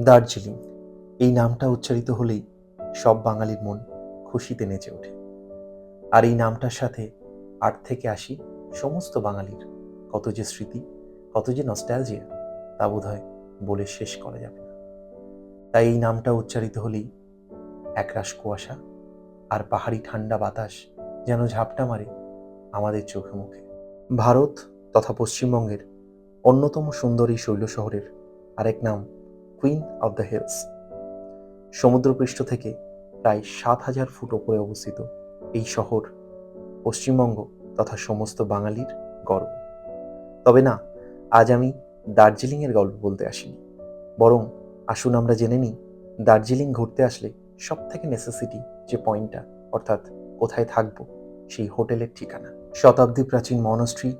দার্জিলিং। এই নামটা উচ্চারিত হলেই সব বাঙালির মন খুশিতে নেচে ওঠে। আর এই নামটার সাথে আট থেকে আসি সমস্ত বাঙালির। কত যে স্মৃতি, কত যে নস্টালজিয়া তা বোধ হয় বলে শেষ করা যাবে না। তাই এই নামটা উচ্চারিত হলেই একরাশ কুয়াশা আর পাহাড়ি ঠান্ডা বাতাস যেন ঝাপটা মারে আমাদের চোখে মুখে। ভারত তথা পশ্চিমবঙ্গের অন্যতম সুন্দর শৈল শহরের আরেক নাম কুইন অব দ্য হিলস সমুদ্রপৃষ্ঠ থেকে প্রায় সাত হাজার ফুট ওপরে অবস্থিত এই শহর পশ্চিমবঙ্গ তথা সমস্ত বাঙালির গর্ব। তবে না, আজ আমি দার্জিলিংয়ের গল্প বলতে আসিনি। বরং আসুন আমরা জেনে নিই, দার্জিলিং ঘুরতে আসলে সব থেকে নেসেসিটি যে পয়েন্টটা, অর্থাৎ কোথায় থাকব, সেই হোটেলের ঠিকানা। শতাব্দী প্রাচীন মনস্ট্রি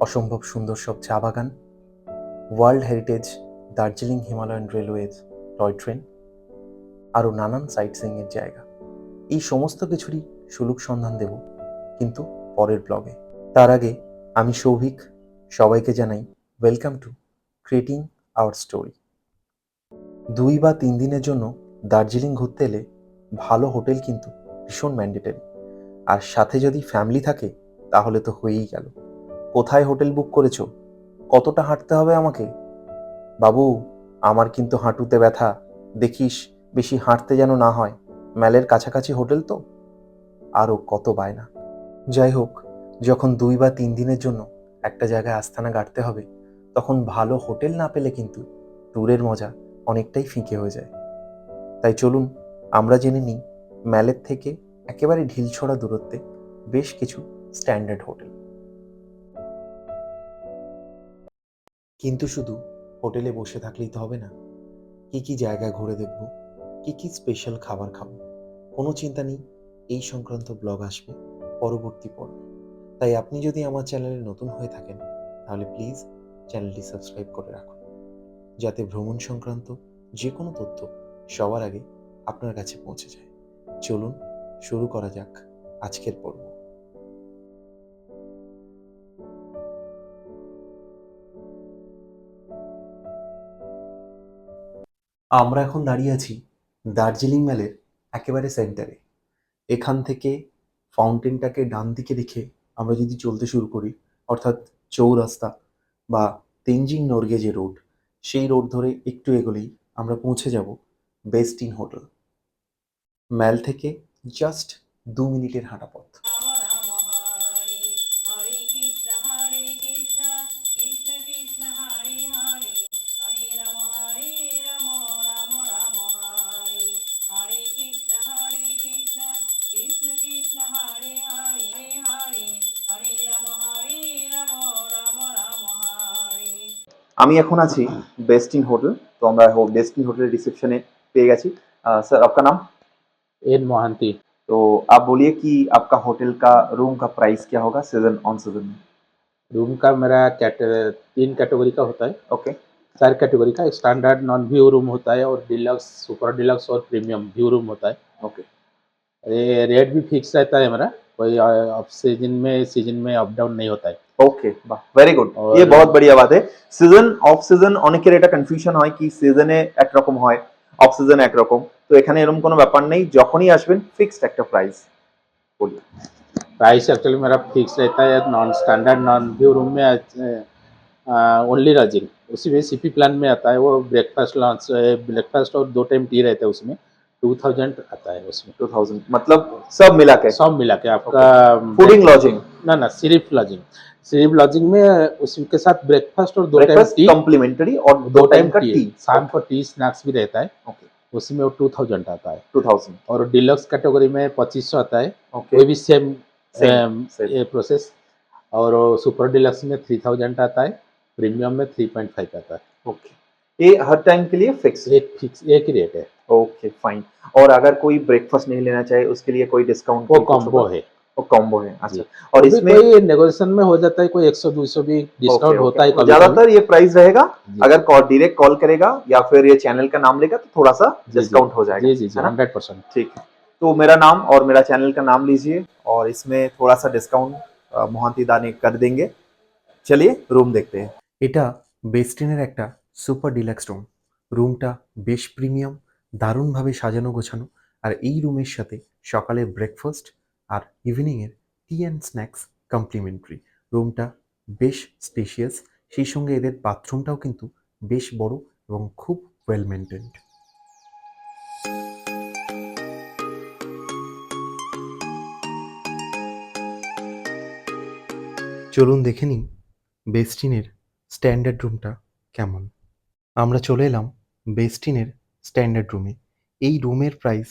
অসম্ভব সুন্দর সব চা বাগান world heritage Darjeeling Himalayan railways toy train, আরও নানান সাইট সিইংয়ের জায়গা। এই সমস্ত কিছুরই সুলুক সন্ধান দেব কিন্তু পরের ব্লগে তার আগে আমি সৌভিক, সবাইকে জানাই welcome to creating our story দুই বা তিন দিনের জন্য দার্জিলিং ঘুরতে এলে ভালো হোটেল কিন্তু ভীষণ ম্যান্ডেটারি আর সাথে যদি ফ্যামিলি থাকে, তাহলে তো হয়েই গেল। কোথায় হোটেল বুক করেছ? কতটা হাঁটতে হবে আমাকে? বাবু, আমার কিন্তু হাঁটুতে ব্যথা। দেখিস, বেশি হাঁটতে যেন না হয়। ম্যালের কাছাকাছি হোটেল তো? আরও কত বায়না। যাই হোক, যখন দুই বা তিন দিনের জন্য একটা জায়গায় আস্থানা গাড়তে হবে, তখন ভালো হোটেল না পেলে কিন্তু ট্যুরের মজা অনেকটাই ফিকে হয়ে যায়। তাই চলুন, আমরা জেনে নিই ম্যালের থেকে একেবারে ঢিলছড়া দূরত্বে বেশ কিছু স্ট্যান্ডার্ড হোটেল। কিন্তু শুধু হোটেলে বসে থাকলেই তো হবে না। কি কি জায়গা ঘুরে দেখব, কি কি স্পেশাল খাবার খাব, কোনো চিন্তা নেই, এই সংক্রান্ত ব্লগ আসবে, পরবর্তী পর্বে। তাই আপনি যদি আমার চ্যানেলে নতুন হয়ে থাকেন, তাহলে প্লিজ চ্যানেলটি সাবস্ক্রাইব করে রাখুন। যাতে ভ্রমণ সংক্রান্ত যে কোনো তথ্য সবার আগে আপনার কাছে পৌঁছে যায়। চলুন, শুরু করা যাক আজকের পর্ব। আমরা এখন দাঁড়িয়ে আছি দার্জিলিং ম্যালের একেবারে সেন্টারে এখান থেকে ফাউন্টেনটাকে ডান দিকে দেখে আমরা যদি চলতে শুরু করি, অর্থাৎ চৌরাস্তা বা তেঞ্জিং নর্গে যে রোড সেই রোড ধরে একটু এগোলেই আমরা পৌঁছে যাব বেস্ট ইন হোটেল ম্যাল থেকে জাস্ট দু মিনিটের হাঁটা পথ আমি এখন আছি বেস্ট ইন হোটেল তো আমরা বেস্ট ইন হোটেলের রিসেপশনে পেয়ে গেছি আহ, স্যার आपका नाम एन मोहंती तो आप बोलिए कि आपका होटल का रूम का प्राइस क्या होगा सीजन ऑन सीजन में रूम का मेरा कैट तीन कैटेगरी का होता है ओके चार कैटेगरी का स्टैंडर्ड नॉन व्यू रूम होता है और डिलक्स सुपर डिलक्स और प्रीमियम व्यू रूम होता है ओके ये रेट भी फिक्स रहता है मेरा कोई ऑफ सीजन में सीजन में अप डाउन नहीं होता है ওকে বাহ ভেরি গুড और- ये बहुत बढ़िया बात है সিজন অফ সিজন অনেকের এটা কনফিউশন হয় কি সিজনে একরকম হয় অফ সিজন একরকম তো এখানে এরকম কোনো ব্যাপার নেই যখনই আসবেন ফিক্সড একটা প্রাইস বলি प्राइस एक्चुअली मेरा फिक्स रहता है non standard non view room में ओनली लॉजिंग उसी में सीपी प्लान में आता है वो ब्रेकफास्ट लंच ब्रेकफास्ट और दो टाइम टी रहता है उसमें टू थाउज़ेंड आता है उसमें। 2000 मतलब सब मिला के? सब मिला के आपका फूडिंग लॉजिंग ना ना सिर्फ़ लॉजिंग सिर्फ़ लॉजिंग में उसी के साथ ब्रेकफास्ट और दो टाइम टी कॉम्प्लीमेंट्री और दो टाइम का टी शाम को टी स्नैक्स भी रहता है। ओके उसी में वो टू थाउज़ेंड आता है। 2000 और डिलक्स कैटेगरी में पच्चीस सौ आता है। ओके भी सेम Same, same. ये प्रोसेस और सुपर डिलक्स में थ्री थाउज़ेंड आता है। प्रीमियम में थ्री पॉइंट फाइव आता है। ओके ये हर टाइम के लिए फिक्स एक फिक्स एक ही रेट है ओके फाइन और अगर कोई ब्रेकफास्ट नहीं लेना चाहे उसके लिए कोई डिस्काउंट वो कॉम्बो है वो कॉम्बो है अच्छा जी। और अभी इसमें कोई नेगोशिएशन में हो जाता है कोई एक सौ दो सौ भी डिस्काउंट okay, होता है okay. कभी ज्यादातर ये प्राइस रहेगा जी। अगर कॉल डायरेक्ट कॉल करेगा या फिर ये चैनल का नाम लेगा तो थोड़ा सा जी, डिस्काउंट हो जाएगा जी जी जी है ना? हंड्रेड परसेंट ठीक है तो मेरा नाम और मेरा चैनल का नाम लीजिए और इसमें थोड़ा सा डिस्काउंट मोहंती दाने कर देंगे चलिए रूम देखते हैं এটা বেস্টিনের একটা Super deluxe room. রুমটা বেশ প্রিমিয়াম, দারুণভাবে সাজানো গোছানো, আর এই রুমের সাথে সকালের ব্রেকফাস্ট আর ইভিনিংয়ের টি অ্যান্ড স্ন্যাক্স কমপ্লিমেন্টারি রুমটা বেশ স্পেশিয়াস সেই সঙ্গে এদের বাথরুমটাও কিন্তু বেশ বড় এবং খুব ওয়েল মেনটেন্ড চলুন দেখে নিই বেস্টিনের স্ট্যান্ডার্ড রুমটা কেমন। আমরা চলে এলাম বেস্টিনের স্ট্যান্ডার্ড রুমে এই রুমের প্রাইস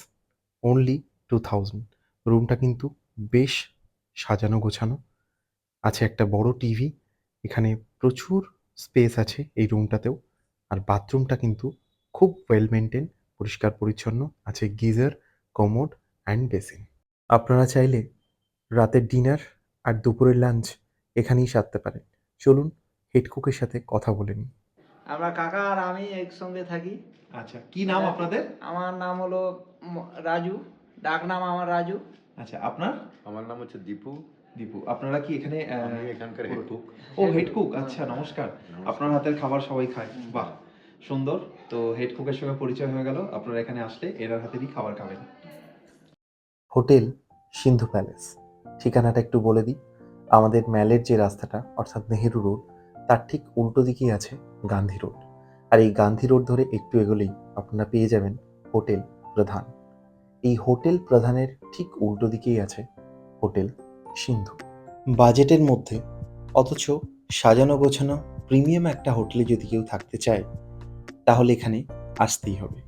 অনলি টু থাউজেন্ড রুমটা কিন্তু বেশ সাজানো গোছানো। আছে একটা বড় টিভি এখানে প্রচুর স্পেস আছে এই রুমটাতেও আর বাথরুমটা কিন্তু খুব ওয়েল মেনটেন পরিষ্কার, পরিচ্ছন্ন। আছে গিজার কমোড অ্যান্ড বেসিন আপনারা চাইলে রাতের ডিনার আর দুপুরের লাঞ্চ এখানেই সারতে পারেন। চলুন হেড কুকের সাথে কথা বলে নিই। আমরা কাকা আর আমি একসঙ্গে থাকি। আচ্ছা কি নাম আপনাদের? আমার নাম হলো রাজু। ডাক নাম আমার রাজু। আচ্ছা আপনার? আমার নাম হচ্ছে দীপু। দীপু আপনারা কি এখানে আমি এখানকার হেড কুক ও হেড কুক আচ্ছা নমস্কার। আপনার হাতের খাবার সবাই খায়। বাহ সুন্দর। তো হেড কুকের সঙ্গে পরিচয় হয়ে গেল। আপনারা এখানে আসলে এনার হাতেরই খাবার খাবেন। Hotel Sindhu palace. ঠিকানাটা একটু বলে দিই। আমাদের ম্যালের যে রাস্তাটা অর্থাৎ নেহেরু রোড তার ঠিক উল্টো দিকেই আছে গান্ধী রোড। আর এই গান্ধী রোড ধরে একটু এগোলেই আপনারা পেয়ে যাবেন হোটেল প্রধান। এই হোটেল প্রধানের ঠিক উল্টো দিকেই আছে হোটেল সিন্ধু। বাজেটের মধ্যে অথচ সাজানো গোছানো প্রিমিয়াম একটা হোটেলে যদি কেউ থাকতে চায়, তাহলে এখানে আসতেই হবে।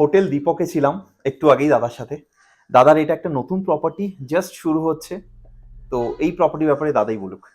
হোটেল দীপকে ছিলাম একটু আগেই দাদার সাথে। দাদার এটা একটা নতুন প্রপার্টি জাস্ট শুরু হচ্ছে। তো এই প্রপার্টি ব্যাপারে দাদাই বলুক।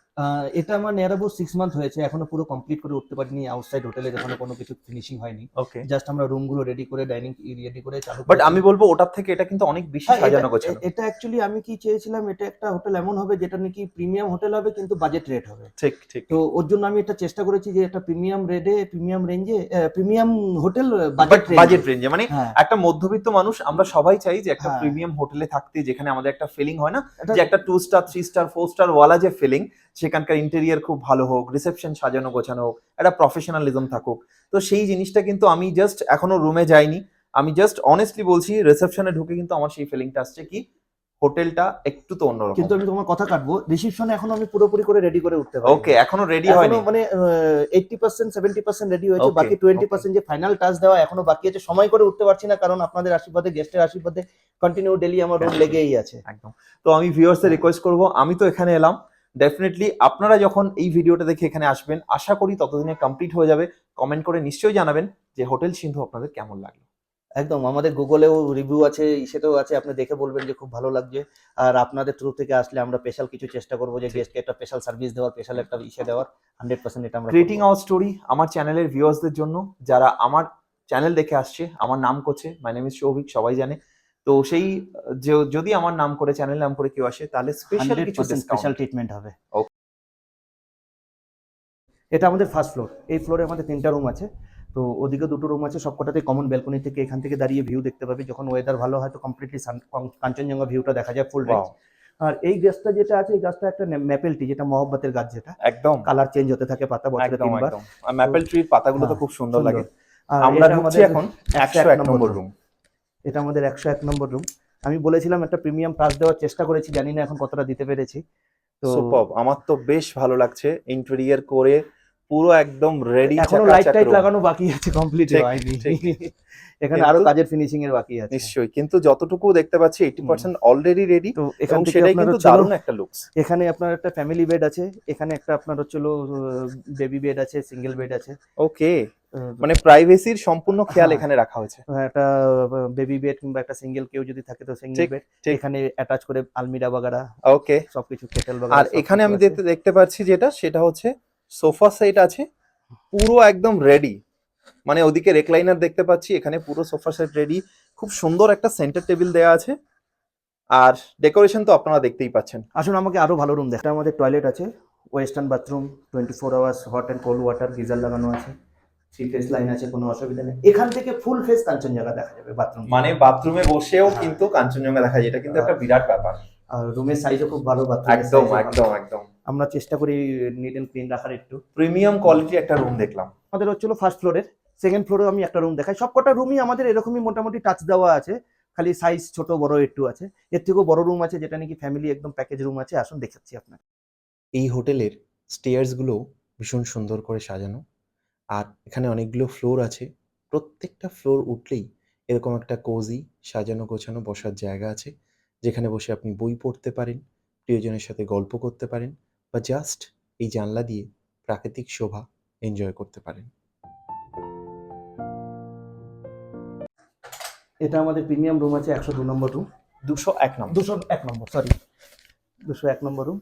এটা আমার নিয়ার অ্যাবাউট সিক্স মান্থ হয়েছে। এখনও পুরো কমপ্লিট করে উঠতে পারিনি আউটসাইড হোটেলে এখনও কোনো কিছু ফিনিশিং হয়নি। ওকে জাস্ট আমরা রুমগুলো রেডি করে ডাইনিং রেডি করে চালু বাট আমি বলব ওটার থেকে এটা কিন্তু অনেক বেশি হ্যাঁ, সাজানো গোছানো। এটা অ্যাকচুয়ালি আমি কি চেয়েছিলাম এটা একটা হোটেল এমন হবে যেটা নাকি প্রিমিয়াম হোটেল হবে কিন্তু বাজেট রেট হবে। ঠিক ঠিক। তো ওর জন্য আমি এটা চেষ্টা করেছি যে একটা প্রিমিয়াম রেটে প্রিমিয়াম রেঞ্জে প্রিমিয়াম হোটেল বাজেট বাজেট রেঞ্জে মানে হ্যাঁ। একটা মধ্যবিত্ত মানুষ আমরা সবাই চাই যে একটা। প্রিমিয়াম হোটেলে থাকতে যেখানে আমাদের একটা ফিলিং হয় না যে একটা two star three star four star ওয়ালা যে ফিলিং সেখানকার ইন্টেরিয়ার খুব ভালো হোক রিসেপশন সাজানো গোছানো হোক একটা প্রফেশনালিজম থাকুক। তো সেই জিনিসটা কিন্তু আমি জাস্ট এখনও রুমে যাইনি। আমি জাস্ট অনেস্টলি বলছি রিসেপশনে ঢুকে কিন্তু আমার সেই ফিলিংটা আসছে কি হোটেলটা একটু তো অন্যরকম। কিন্তু আমি তোমার কথা কাটবো রিসিপশনে এখনও আমি পুরোপুরি করে রেডি করে উঠতে পারি ওকে এখনও রেডি হয়নি। মানে eighty percent seventy percent ready হয়েছে বাকি টোয়েন্টি okay. পার্সেন্ট যে ফাইনাল টাচ দেওয়া এখনও বাকি আছে সময় করে উঠতে পারছি না কারণ আপনাদের আশীর্বাদে গেস্টের আশীর্বাদে কন্টিনিউ ডেলি আমার রুম লেগেই আছে। একদম। তো আমি ভিউয়ার্সদের রিকোয়েস্ট করব আমি তো এখানে এলাম। ডেফিনেটলি আপনারা যখন এই ভিডিওটা দেখে এখানে আসবেন আশা করি ততদিনে কমপ্লিট হয়ে যাবে। কমেন্ট করে নিশ্চয়ই জানাবেন যে হোটেল সিন্ধু আপনাদের কেমন লাগল। একদম আমাদের গুগলেও রিভিউ আছে ইসেতেও আছে আপনি দেখে বলবেন যে খুব ভালো লাগছে। আর আপনাদের থ্রু থেকে আসলে আমরা স্পেশাল কিছু চেষ্টা করব যে গেস্টকে একটা স্পেশাল সার্ভিস দেওয়ার স্পেশাল একটা ইসে দেওয়ার হান্ড্রেড পার্সেন্ট এটা আমরা ক্রিয়েটিং আওয়ার স্টোরি আমার চ্যানেলের ভিউয়ার্সদের জন্য। যারা আমার চ্যানেল দেখে আসছে আমার নাম করছে মাই নেম ইজ সৌভিক সবাই জানে। তো সেই যদি আমার নাম করে চ্যানেল নাম করে কেউ আসে তাহলে স্পেশাল কিছু স্পেশাল ট্রিটমেন্ট হবে. এটা আমাদের ফার্স্ট ফ্লোর এই ফ্লোরে আমাদের তিনটা রুম আছে। তো ওদিকে দুটো রুম আছে সবকটাতে কমন ব্যালকনি থেকে এখান থেকে দাঁড়িয়ে ভিউ দেখতে পাবি। যখন ওয়েদার ভালো হয় তো কমপ্লিটলি কাঞ্চনজঙ্ঘা ভিউটা দেখা যায় ফুল রেঞ্জ আর এই গাছটা যেটা আছে এই গাছটা একটা ম্যাপেল টি যেটা মহব্বতের গাছ যেটা। একদম। কালার চেঞ্জ হতে থাকে পাতা বছরে তিনবার। ম্যাপেল ট্রির পাতাগুলো তো হ্যাঁ, খুব সুন্দর লাগে। আমরা ঢুকছি এখন 101 নম্বর রুম এটা আমাদের একশো এক নম্বর রুম আমি বলেছিলাম একটা প্রিমিয়াম প্রাইস দেওয়ার চেষ্টা করেছি জানি না এখন কতটা দিতে পেরেছি। তো সুপার আমার তো বেশ ভালো লাগছে ইন্টেরিয়ার করে পুরো একদম রেডি এখনও লাইট টাইট লাগানো বাকি আছে কমপ্লিট হয়নি। এখানে আরও কাজের ফিনিশিং এর বাকি আছে। নিশ্চয়ই কিন্তু যতটুকু দেখতে পাচ্ছি এইটি পার্সেন্ট অলরেডি রেডি তো এখান থেকে সেটাই কিন্তু হচ্ছে দারুণ একটা লুকস এখানে আপনার একটা ফ্যামিলি বেড আছে এখানে একটা আপনার হচ্ছিল বেবি বেড আছে সিঙ্গেল বেড আছে। ওকে মানে প্রাইভেসির সম্পূর্ণ খেয়াল হ্যাঁ। এখানে রাখা হয়েছে। একটা বেবি বেড কিংবা একটা সিঙ্গেল কেউ যদি থাকে তো সিঙ্গেল বেড। এখানে অ্যাটাচ করে আলমিরা বাগারা ওকে সবকিছু কেটেল আর এখানে আমি দেখতে দেখতে পাচ্ছি যেটা সেটা হচ্ছে সোফা সেট আছে পুরো একদম রেডি মানে ওদিকে রেকলাইনার দেখতে পাচ্ছি এখানে পুরো সোফা সেট রেডি খুব সুন্দর একটা সেন্টার টেবিল দেওয়া আছে। আর ডেকোরেশন তো আপনারা দেখতেই পাচ্ছেন। আসুন আমাকে আরও ভালো রুম দেখা আমাদের টয়লেট আছে western bathroom twenty four hours hot and cold water geyser লাগানো আছে। থ্রি ফেস লাইন আছে কোনো অসুবিধা নেই। এখান থেকে ফুল ফেস কাঞ্চনজঙ্ঘা দেখা যাবে বাথরুম মানে বাথরুমে বসেও। কিন্তু কাঞ্চনজঙ্ঘা দেখা যায় এটা কিন্তু একটা বিরাট ব্যাপার। আর রুমের সাইজও খুব ভালো বাথরুম একদম একদম একদম। আমরা চেষ্টা করি নিট এন্ড ক্লিন রাখার একটু। প্রিমিয়াম কোয়ালিটি একটা রুম দেখলাম। আমাদের হচ্ছিল ফার্স্ট ফ্লোরের সেকেন্ড ফ্লোরে আমি একটা রুম দেখাই। সবকটা রুমই আমাদের এরকমই মোটামুটি টাচ দেওয়া আছে। খালি সাইজ ছোট বড় একটু আছে। এর থেকেও বড় রুম আছে যেটা নাকি ফ্যামিলি একদম প্যাকেজ রুম আছে। আসুন দেখাচ্ছি আপনাকে। এই হোটেলের স্টেয়ার্সগুলো ভীষণ সুন্দর করে সাজানো। আর এখানে অনেকগুলো ফ্লোর আছে। প্রত্যেকটা ফ্লোর উঠলেই এরকম একটা কোজি সাজানো গোছানো বসার জায়গা আছে যেখানে বসে আপনি বই পড়তে পারেন প্রিয়জনের সাথে গল্প করতে পারেন বা জাস্ট এই জানলা দিয়ে প্রাকৃতিক শোভা এনজয় করতে পারেন। এটা আমাদের প্রিমিয়াম রুম আছে একশো দু নম্বর রুম দুশো এক নম্বর। দুশো এক নম্বর সরি দুশো এক নম্বর রুম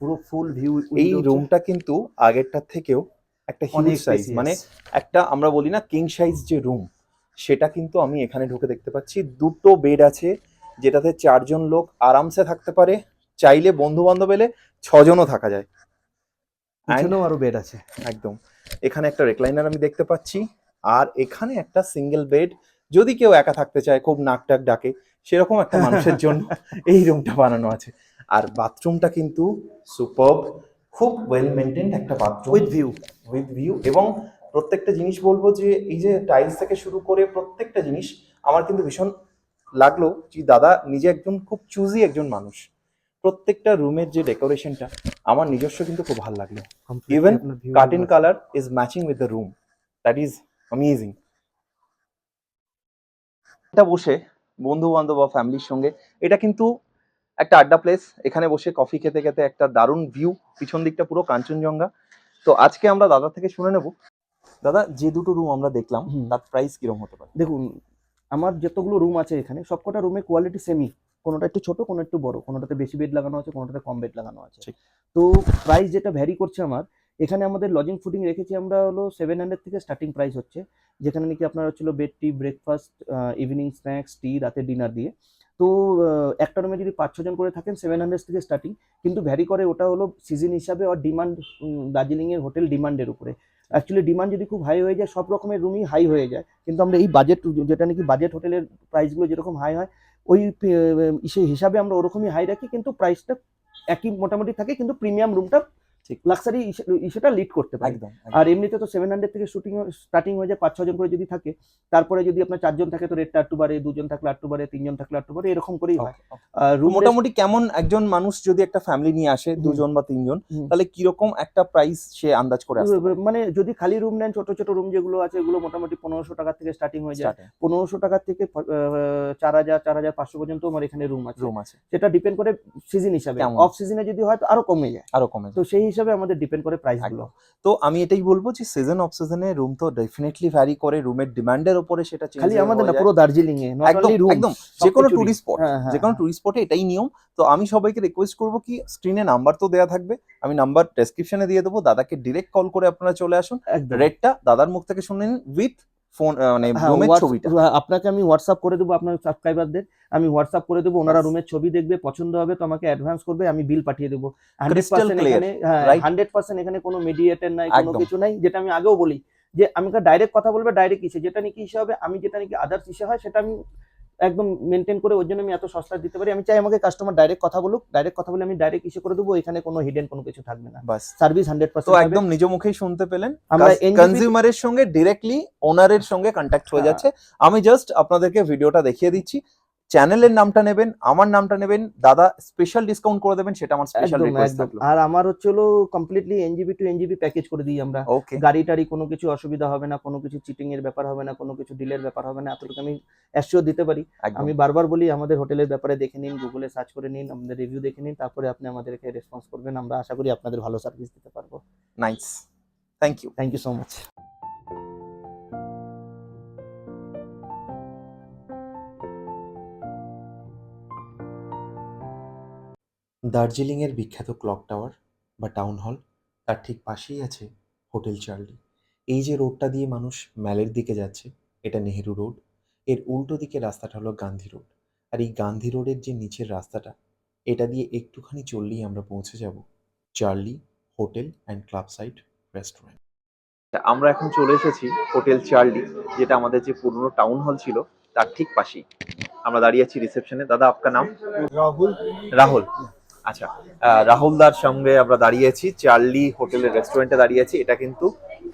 পুরো ফুল ভিউ এই রুমটা কিন্তু আগেরটার থেকেও একটা হিউজ সাইজ মানে একটা আমরা বলি না কিং সাইজ যে রুম সেটা কিন্তু আমি এখানে ঢুকে দেখতে পাচ্ছি। দুটো বেড আছে যেটাতে চারজন লোক আরামসে থাকতে পারে চাইলে বন্ধু বান্ধব এলে ছজনও থাকা যায়। পিছনেও আরও বেড আছে। একদম। এখানে একটা রেকলাইনার আমি দেখতে পাচ্ছি আর এখানে একটা সিঙ্গেল বেড যদি কেউ একা থাকতে চায় খুব নাক টাক ডাকে সেরকম একটা মানুষের জন্য এই রুমটা বানানো আছে। আর বাথরুমটা কিন্তু সুপার খুব ওয়েল মেনটেন্ড একটা bathroom with view with view এবং প্রত্যেকটা জিনিস বলব যে এই যে টাইলস থেকে শুরু করে প্রত্যেকটা জিনিস আমার কিন্তু ভীষণ লাগল যে দাদা নিজে একজন খুব চুজি একজন মানুষ। প্রত্যেকটা রুমের যে ডেকোরেশনটা আমার নিজস্ব কিন্তু খুব ভালো লাগল। Even curtain colour is matching with the room that is amazing এটা বসে বন্ধু বান্ধব বা ফ্যামিলির সঙ্গে এটা কিন্তু একটা আড্ডা প্লেস এখানে বসে কফি খেতে খেতে একটা দারুণ ভিউ পিছন দিকটা পুরো কাঞ্চনজঙ্ঘা। তো আজকে আমরা দাদা থেকে শুনে নেব। দাদা যে দুটো রুম আমরা দেখলাম তার প্রাইস কীরকম হতে পারে? দেখুন আমার যতগুলো রুম আছে এখানে সবকটা রুমের কোয়ালিটি সেমই কোনোটা একটু ছোট কোনো একটু বড়। কোনোটাতে বেশি বেড লাগানো আছে কোনোটাতে কম বেড লাগানো আছে। তো প্রাইস যেটা ভ্যারি করছে আমার এখানে আমাদের লজিং ফুডিং রেখেছি আমরা হলো সেভেন হান্ড্রেড থেকে স্টার্টিং প্রাইস হচ্ছে। যেখানে নাকি আপনার হচ্ছিল bed tea breakfast evening snacks tea রাতে ডিনার দিয়ে। তো একটা রুমে যদি পাঁচ, ছজন করে থাকেন সেভেন হান্ড্রেড থেকে স্টার্টিং কিন্তু ভ্যারি করে ওটা হলো সিজন হিসাবে আর ডিমান্ড দার্জিলিংয়ের হোটেল ডিমান্ডের উপরে অ্যাকচুয়ালি ডিমান্ড যদি খুব হাই হয়ে যায়, সব রকমের রুমই হাই হয়ে যায় কিন্তু আমরা এই বাজেট যেটা নাকি বাজেট হোটেলের প্রাইসগুলো যেরকম হাই হয়, ওই সেই হিসাবে আমরা ওরকমই হাই রাখি, কিন্তু প্রাইসটা একই মোটামুটি থাকে, কিন্তু প্রিমিয়াম রুমটা। লাক্সারি ইস্যুটা লিড করতে পারে। আর এমনিতে তো সেভেন হান্ড্রেড থেকে শুটিং স্টার্টিং হয়ে যায় পাঁচ ছজন করে যদি থাকে তারপরে যদি আপনার চারজন থাকে তো রেটটা একটু বাড়ে দুজন থাকলে একটু বাড়ে তিনজন থাকলে একটু বাড়ে এরকম করেই হয়। আর মোটামুটি কেমন একজন মানুষ যদি একটা ফ্যামিলি নিয়ে আসে দুজন বা তিনজন তাহলে কীরকম একটা প্রাইস সে আন্দাজ করে মানে যদি খালি রুম নেন ছোট ছোট রুম যেগুলো আছে এগুলো মোটামুটি পনেরোশো টাকা থেকে স্টার্টিং হয়ে যায়। পনেরোশো টাকা থেকে চার হাজার চার হাজার পাঁচশো পর্যন্ত আমার এখানে রুম আছে। রুম আছে। সেটা ডিপেন্ড করে সিজন হিসাবে। অফ সিজনে যদি হয় তো আরও কমে যায়। আরও কমে তো সেই হিসাবে আমাদের ডিপেন্ড করে প্রাইসগুলো। তো আমি এটাই বলব যে সিজন অফ সিজনে রুম তো ডেফিনেটলি ভ্যারি করে রুমের ডিমান্ডের উপরে সেটা খালি আমাদের না পুরো দার্জিলিং এ একদম একদম। যে কোনো টুরিস্ট স্পট হ্যাঁ, হ্যাঁ, যে কোনো হ্যাঁ। টুরিস্ট স্পটে এটাই নিয়ম। তো আমি সবাইকে রিকোয়েস্ট করব কি স্ক্রিনে নাম্বার তো দেওয়া থাকবে। আমি নাম্বার ডেসক্রিপশনে দিয়ে দেবো। দাদাকে ডিরেক্ট কল করে আপনারা চলে আসুন। রেটটা দাদার মুখ থেকে শুনে নিন। উইথ ফোন মানে হ্যাঁ, রুমের হোয়াটস- ছবিটা। হ্যাঁ, আপনাকে আমি হোয়াটসঅ্যাপ করে দেবো আপনার সাবস্ক্রাইবারদের আমি হোয়াটসঅ্যাপ করে দেবো ওনারা. রুমের ছবি দেখবে পছন্দ হবে তো আমাকে অ্যাডভান্স করবে আমি বিল পাঠিয়ে দেবো। হান্ড্রেড পার্সেন্ট এখানে হান্ড্রেড পার্সেন্ট এখানে কোনো মিডিয়েটার নাই কোনো কিছু নাই যেটা আমি আগেও বলি যে আমাকে ডাইরেক্ট কথা বলবে ডাইরেক্ট ইসে যেটা নাকি ইসে হবে আমি যেটা নাকি আদার্স ইসে হয় সেটা আমি একদম মেনটেন করে ওর জন্য আমি এত সস্তা দিতে পারি। আমি চাই আমাকে কাস্টমার ডাইরেক্ট কথা বলুক ডাইরেক্ট কথা বলে আমি ডাইরেক্ট ইসে করে দেবো এখানে কোনো হিডেন কোনো কিছু থাকবে না। বাস। সার্ভিস হান্ড্রেড পার্সেন্ট একদম নিজ মুখেই শুনতে পেলেন। আমরা কনজিউমারের সঙ্গে ডিরেক্টলি ওনারের সঙ্গে কন্ট্যাক্ট হয়ে হ্যাঁ। যাচ্ছে। আমি জাস্ট আপনাদেরকে ভিডিওটা দেখিয়ে দিচ্ছি। চ্যানেলের নামটা নেবেন আমার নামটা নেবেন দাদা স্পেশাল ডিসকাউন্ট করে দেবেন সেটা আমার স্পেশাল রিকোয়েস্ট থাকল। আর আমার হচ্ছে হলো completely NJP to NJP package করে দিই আমরা। ওকে গাড়ি টাড়ি কোনো কিছু অসুবিধা হবে না কোনো কিছু চিটিং এর ব্যাপার হবে না কোনো কিছু ডিলের ব্যাপার হবে না এতটুকু আমি অ্যাসিওর দিতে পারি। আমি বারবার বলি আমাদের হোটেলের ব্যাপারে দেখে নিন গুগলে সার্চ করে নিন আমাদের রিভিউ দেখে নিন তারপরে আপনি আমাদেরকে রেসপন্স করবেন। আমরা আশা করি আপনাদের ভালো সার্ভিস দিতে পারব। Nice thank you thank you so much দার্জিলিংয়ের বিখ্যাত ক্লক টাওয়ার বা টাউন হল তার ঠিক পাশেই আছে হোটেল চার্লি। এই যে রোডটা দিয়ে মানুষ ম্যালের দিকে যাচ্ছে এটা নেহেরু রোড। এর উল্টো দিকে রাস্তাটা হলো গান্ধী রোড। আর এই গান্ধী রোডের যে নিচের রাস্তাটা এটা দিয়ে একটুখানি চললেই আমরা পৌঁছে যাব Charlie hotel and club side restaurant. আমরা এখন চলে এসেছি হোটেল চার্লি যেটা আমাদের যে পুরনো টাউন হল ছিল তার ঠিক পাশেই। আমরা দাঁড়িয়ে আছি রিসেপশনে। দাদা আপনার নাম? রাহুল। রাহুল। আচ্ছা আহ, রাহুল দার সঙ্গে আমরা দাঁড়িয়ে আছি চার্লি হোটেলের রেস্টুরেন্টে দাঁড়িয়ে আছি এটা কিন্তু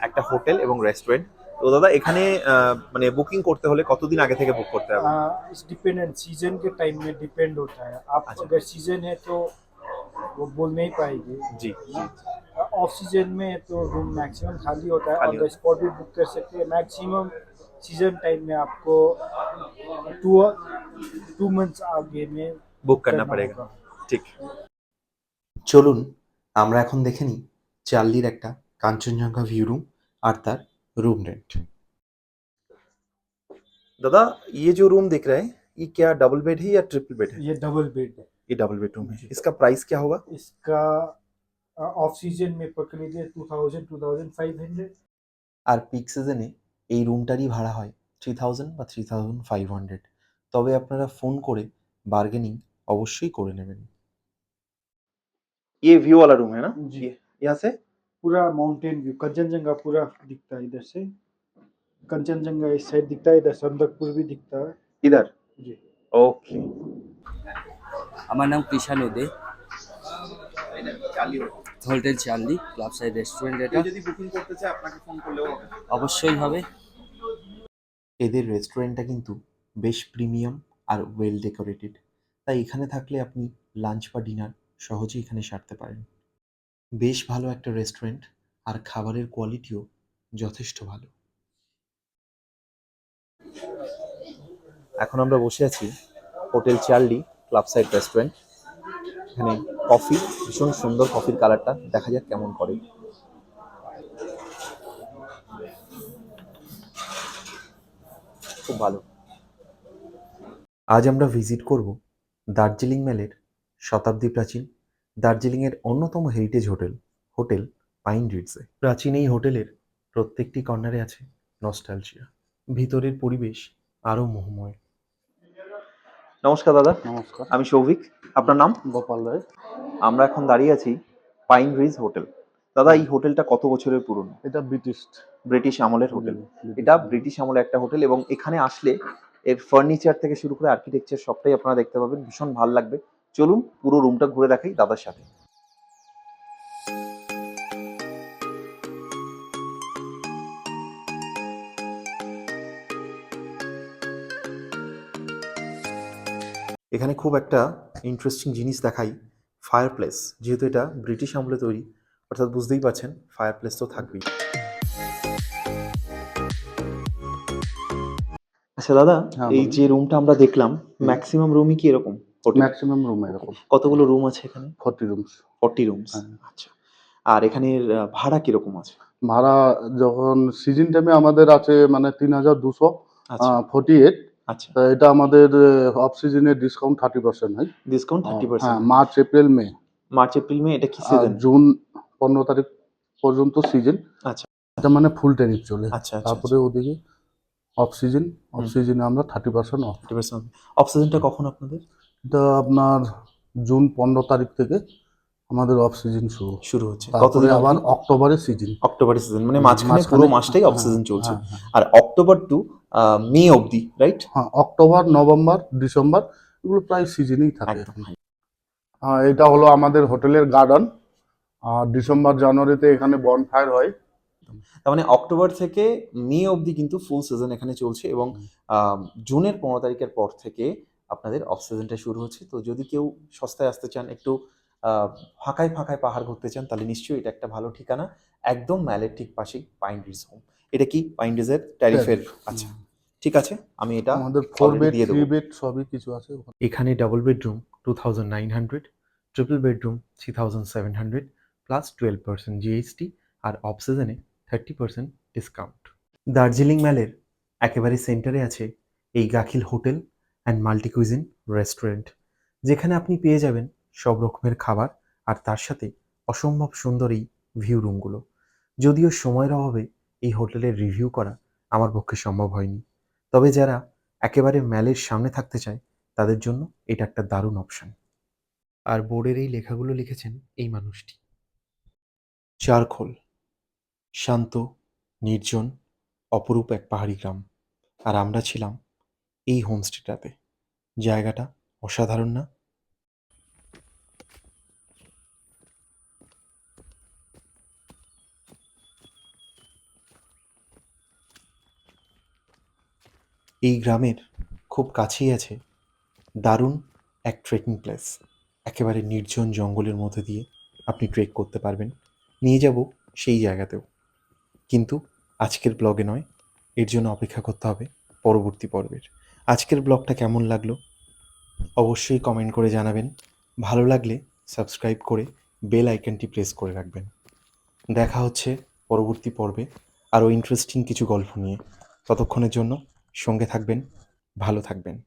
একটা হোটেল এবং রেস্টুরেন্ট তো তো দাদা এখানে আহ, মানে बुकिंग করতে হলে কতদিন আগে থেকে বুক করতে হবে इस डिपेंडेंट सीजन के टाइम में डिपेंड होता है आप अच्छा। अगर सीजन है तो वो बोल नहीं पाएंगे জি ऑफ सीजन में तो रूम मैक्सिमम खाली होता है खाली और स्पॉट भी बुक कर सकते हैं मैक्सिमम सीजन टाइम में आपको टू टू मंथ्स आगे में বুক करना पड़ेगा होगा। ঠিক চলুন আমরা এখন দেখে নিই চার্লির একটা কাঞ্চনজঙ্ঘা ভিউ রুম আর তার রুম রেন্ট दादा ये जो रूम दिख रहा है ये क्या डबल बेड है या ट्रिपल बेड है ये डबल बेड है ये डबल बेडरूम है इसका प्राइस क्या होगा इसका ऑफ सीजन में पकड़ लीजिए two thousand two thousand five hundred আর পিক সিজনে এই রুমটারই ভাড়া হয় থ্রি থাউজেন্ড বা থ্রি থাউজেন্ড ফাইভ হান্ড্রেড তবে আপনারা ফোন করে বার্গেনিং অবশ্যই করে নেবেন ये व्यू वाला रूम है ना जी। ये यहाँ से पूरा माउंटेन व्यू कंचनजंगा पूरा दिखता है इधर से कंचनजंगा इस साइड दिखता है इधर संदकपुर भी दिखता है इधर जी ओके আমার নাম Krishan Dey hotel Charlie club side restaurant এটা যদি বুকিং করতে চায় আপনাকে ফোন করলেও হবে অবশ্যই হবে এদের রেস্টুরেন্টটা কিন্তু বেশ প্রিমিয়াম আর ওয়েল ডেকোরেটেড তাই এখানে থাকলে আপনি লাঞ্চ বা ডিনার সহজেই এখানে সারতে পারেন। বেশ ভালো একটা রেস্টুরেন্ট আর খাবারের কোয়ালিটিও যথেষ্ট ভালো। এখন আমরা বসে আছি hotel Charlie club side restaurant এখানে কফি ভীষণ সুন্দর কফির কালারটা দেখা যাক কেমন করে। খুব ভালো। আজ আমরা ভিজিট করব দার্জিলিং মেলের শতাব্দী প্রাচীন দার্জিলিংয়ের অন্যতম হেরিটেজ হোটেল হোটেল পাইন রিডসে প্রাচীন এই হোটেলের প্রত্যেকটি কর্নারে আছে নস্টালজিয়া ভিতরের পরিবেশ আরও মোহময়। নমস্কার দাদা। নমস্কার। আমি সৌভিক। আপনার নাম? গোপাল রায়। আমরা এখন দাঁড়িয়ে আছি পাইন রিজ হোটেল। দাদা এই হোটেলটা কত বছরের পুরনো? এটা ব্রিটিশ ব্রিটিশ আমলের হোটেল। এটা ব্রিটিশ আমলের একটা হোটেল এবং এখানে আসলে এর ফার্নিচার থেকে শুরু করে আর্কিটেকচার সবটাই আপনারা দেখতে পাবেন। ভীষণ ভালো লাগবে। চলুন পুরো রুমটা ঘুরে দেখাই দাদার সাথে। এখানে খুব একটা ইন্টারেস্টিং জিনিস দেখাই ফায়ার প্লেস যেহেতু এটা ব্রিটিশ আমলে তৈরি অর্থাৎ বুঝতেই পারছেন ফায়ার প্লেস তো থাকবেই। আচ্ছা দাদা হ্যাঁ, এই। যে রুমটা আমরা দেখলাম ম্যাক্সিমাম রুমই কি এরকম? ম্যাক্সিমাম রুম এরকম। কতগুলো রুম আছে এখানে? Forty rooms forty rooms. আচ্ছা। আর এখানের ভাড়া কীরকম আছে? ভাড়া যখন সিজন টাইমে আমাদের আছে মানে তিন হাজার দুশো আচ্ছা। ফর্টি এইট আচ্ছা। এটা আমাদের অফ সিজনে ডিসকাউন্ট থার্টি পার্সেন্ট হয়। Discount thirty percent March April May March April May এটা কি সিজন জুন পনেরো তারিখ পর্যন্ত সিজন আচ্ছা। এটা মানে ফুল ট্যারিফ চলে। আচ্ছা আচ্ছা তারপরে ওদিকে অফ সিজন অফ। সিজনে আমরা thirty percent off thirty percent অক্সিজেনটা কখন আপনাদের? এটা আপনার জুন পনেরো তারিখ থেকে আমাদের অফ সিজন শুরু। শুরু হচ্ছে। কতদিন আবার অক্টোবরের সিজন অক্টোবরের সিজন মানে মাঝখানে পুরো মাসটাই অফ সিজন চলছে। হ্যাঁ, আর অক্টোবর টু মে অবধি রাইট হ্যাঁ অক্টোবর নভেম্বর ডিসেম্বর এগুলো প্রায় সিজনেই থাকে হ্যাঁ এটা হলো আমাদের হোটেলের গার্ডেন আর ডিসেম্বর জানুয়ারিতে এখানে বনফায়ার হয়। তার মানে অক্টোবর থেকে মে অবধি কিন্তু ফুল সিজন এখানে চলছে এবং আহ, জুনের পনেরো তারিখের পর থেকে আপনাদের অফ সিজনটা শুরু হচ্ছে। তো যদি কেউ সস্তায় আসতে চান একটু আহ, ফাঁকায় ফাঁকায় পাহাড় ঘুরতে চান তাহলে নিশ্চয়ই এটা একটা ভালো ঠিকানা। একদম ম্যালের ঠিক পাশেই পাইন রিজ হোম এটা কি? পাইন রিজের ট্যারিফের আচ্ছা। ঠিক আছে আমি এটা আমাদের ফোর বেড থ্রি বেড সবই কিছু আছে এখানে double bedroom two thousand nine hundred triple bedroom three thousand seven hundred plus twelve percent GST আর অফ সিজনে থার্টি পার্সেন্ট ডিসকাউন্ট দার্জিলিং ম্যালের একেবারে সেন্টারে আছে এই গাখিল hotel and multi cuisine restaurant যেখানে আপনি পেয়ে যাবেন সব রকমের খাবার আর তার সাথে অসম্ভব সুন্দর এই ভিউ রুমগুলো যদিও সময়ের অভাবে এই হোটেলের রিভিউ করা আমার পক্ষে সম্ভব হয়নি। তবে যারা একেবারে ম্যালের সামনে থাকতে চায়, তাদের জন্য এটা একটা দারুণ অপশন আর বোর্ডের এই লেখাগুলো লিখেছেন এই মানুষটি। চারখোল, শান্ত, নির্জন, অপরূপ এক পাহাড়ি গ্রাম। আর আমরা ছিলাম এই হোমস্টেটাতে। জায়গাটা অসাধারণ না? এই গ্রামের খুব কাছেই আছে দারুণ এক ট্রেকিং প্লেস একেবারে নির্জন জঙ্গলের মধ্যে দিয়ে আপনি ট্রেক করতে পারবেন। নিয়ে যাব সেই জায়গাতেও। কিন্তু আজকের ব্লগে নয়, এর জন্য অপেক্ষা করতে হবে পরবর্তী পর্বের। আজকের ব্লগটা কেমন লাগল? অবশ্যই কমেন্ট করে জানাবেন। ভালো লাগলে সাবস্ক্রাইব করে বেল আইকনটি প্রেস করে রাখবেন। দেখা হচ্ছে পরবর্তী পর্বে আরও ইন্টারেস্টিং কিছু গল্প নিয়ে। ততক্ষণের জন্য সঙ্গে থাকবেন, ভালো থাকবেন।